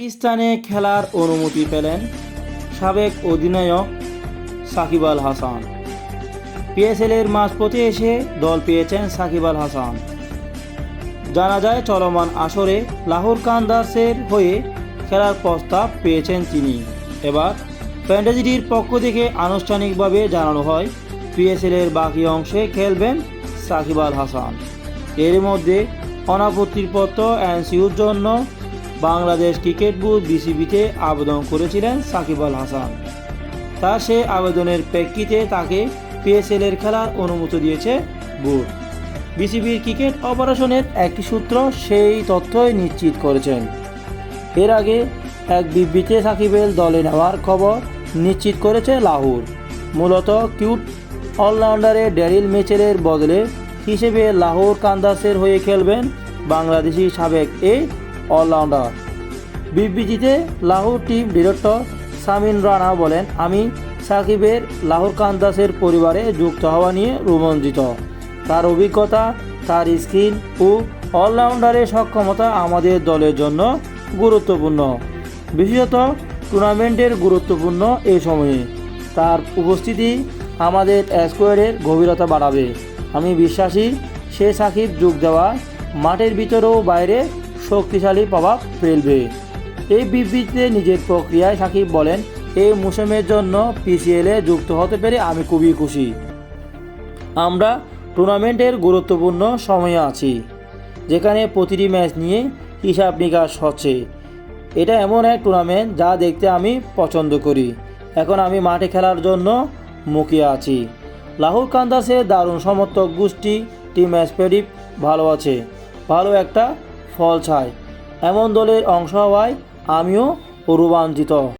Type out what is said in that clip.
পাকিস্তানে খেলার অনুমতি পেলেন সাবেক অধিনায়ক সাকিব আল হাসান। পিএসএলের মাঝপথে এসে দল পেয়েছেন সাকিব আল হাসান। জানা যায়, চলমান আসরে লাহোর কান্দার্সের হয়ে খেলার প্রস্তাব পেয়েছেন তিনি। এবার ফ্যান্টাজিটির পক্ষ থেকে আনুষ্ঠানিকভাবে জানানো হয় পিএসএলের বাকি অংশে খেলবেন সাকিব আল হাসান। এর মধ্যে অনাপত্তির পত্র এনসিউর জন্য বাংলাদেশ ক্রিকেট বোর্ড বিসিবিতে আবেদন করেছিলেন সাকিব আল হাসান। তা সে আবেদনের প্রেক্ষিতে তাকে পিএসএল এর খেলার অনুমতি দিয়েছে বোর্ড। বিসিবির ক্রিকেট অপারেশনের একটি সূত্র সেই তথ্যই নিশ্চিত করেছেন। এর আগে এক বিবৃতিতে সাকিবের দলে নেওয়ার খবর নিশ্চিত করেছে লাহোর। মূলত কিউট অলরাউন্ডারে ড্যারিল মেচেলের বদলে হিসেবে লাহোর কান্দাসের হয়ে খেলবেন বাংলাদেশি সাবেক এই অলরাউন্ডার বিবৃতিতে লাহোর টিম ডিরেক্টর সামিন রানা বলেন, আমি সাকিবের লাহোর কান্দাসের পরিবারে যুক্ত হওয়া নিয়ে রোমাঞ্চিত। তার অভিজ্ঞতা, তার স্কিল ও অলরাউন্ডারের সক্ষমতা আমাদের দলের জন্য গুরুত্বপূর্ণ। বিশেষত টুর্নামেন্টের গুরুত্বপূর্ণ এই সময়ে। তার উপস্থিতি আমাদের স্কোয়াডের গভীরতা বাড়াবে। আমি বিশ্বাসী, সে সাকিব যোগ দেওয়া মাঠের ভিতরেও বাইরে শক্তিশালী প্রভাব ফেলবে। এই বিবৃতিতে নিজের প্রক্রিয়ায় সাকিব বলেন এই মৌসুমের জন্য পিসিএলে যুক্ত হতে পেরে আমি খুবই খুশি। আমরা টুর্নামেন্টের গুরুত্বপূর্ণ সময়ে আছি, যেখানে প্রতিটি ম্যাচ নিয়ে হিসাব নিকাশ হচ্ছে। এটা এমন এক টুর্নামেন্ট যা দেখতে আমি পছন্দ করি। এখন আমি মাঠে খেলার জন্য মুখিয়ে আছি। লাহোর কান্দাসে দারুণ সমর্থক গোষ্ঠী টিম স্পেডিপ ভালো আছে। ভালো একটা ফল চাই এমন দলের অংশ হওয়ায় আমিও রোমাঞ্চিত